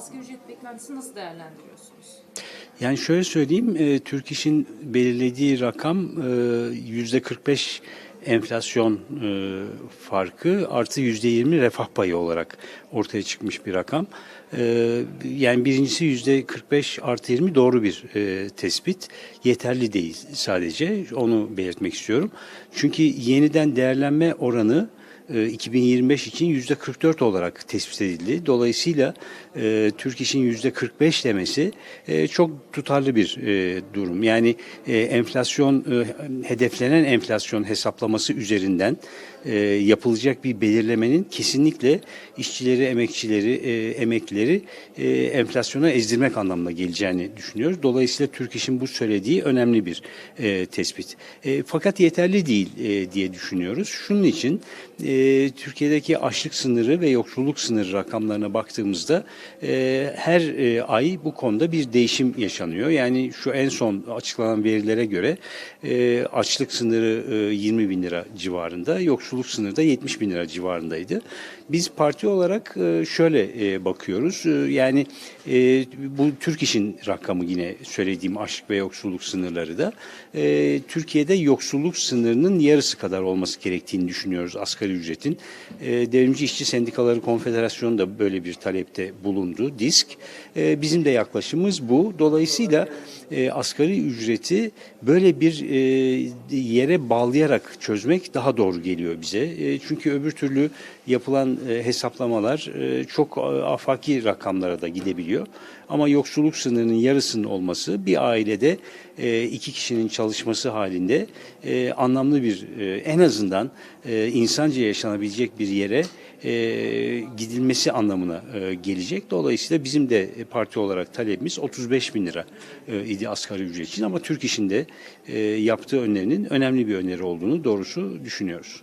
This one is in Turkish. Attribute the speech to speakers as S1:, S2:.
S1: asgari ücret beklentisini nasıl değerlendiriyorsunuz?
S2: Yani şöyle söyleyeyim, e, Türk İş'in belirlediği rakam e, yüzde 45 enflasyon e, farkı artı yüzde 20 refah payı olarak ortaya çıkmış bir rakam. E, yani birincisi yüzde 45 artı 20 doğru bir e, tespit. Yeterli değil sadece onu belirtmek istiyorum. Çünkü yeniden değerlenme oranı 2025 için yüzde 44 olarak tespit edildi. Dolayısıyla e, Türk İş'in yüzde 45 demesi e, çok tutarlı bir e, durum. Yani e, enflasyon e, hedeflenen enflasyon hesaplaması üzerinden e, yapılacak bir belirlemenin kesinlikle işçileri, emekçileri, e, emeklileri e, enflasyona ezdirmek anlamına geleceğini düşünüyoruz. Dolayısıyla Türk İş'in bu söylediği önemli bir e, tespit. E, fakat yeterli değil e, diye düşünüyoruz. Şunun için e, Türkiye'deki açlık sınırı ve yoksulluk sınırı rakamlarına baktığımızda e, her e, ay bu konuda bir değişim yaşanıyor. Yani şu en son açıklanan verilere göre e, açlık sınırı e, 20 bin lira civarında, yoksulluk sınırı da 70 bin lira civarındaydı. Biz parti olarak e, şöyle e, bakıyoruz. E, Yani e, bu Türk İş'in rakamı yine söylediğim açlık ve yoksulluk sınırları da e, Türkiye'de yoksulluk sınırının yarısı kadar olması gerektiğini düşünüyoruz asgari ücretin. E, Devrimci İşçi Sendikaları Konfederasyonu da böyle bir talepte bulundu, DİSK. E, bizim de yaklaşımımız bu. Dolayısıyla e, asgari ücreti böyle bir e, yere bağlayarak çözmek daha doğru geliyor bize. E, çünkü öbür türlü yapılan e, hesaplamalar e, çok e, afaki rakamlara da gidebiliyor. Ama yoksulluk sınırının yarısının olması bir ailede e, iki kişinin çalışması halinde e, anlamlı bir e, en azından e, insanca yaşanabilecek bir yere e, gidilmesi anlamına e, gelecek. Dolayısıyla bizim de parti olarak talebimiz 35 bin lira e, idi asgari ücret için ama Türk İş'in de e, yaptığı önerinin önemli bir öneri olduğunu doğrusu düşünüyoruz.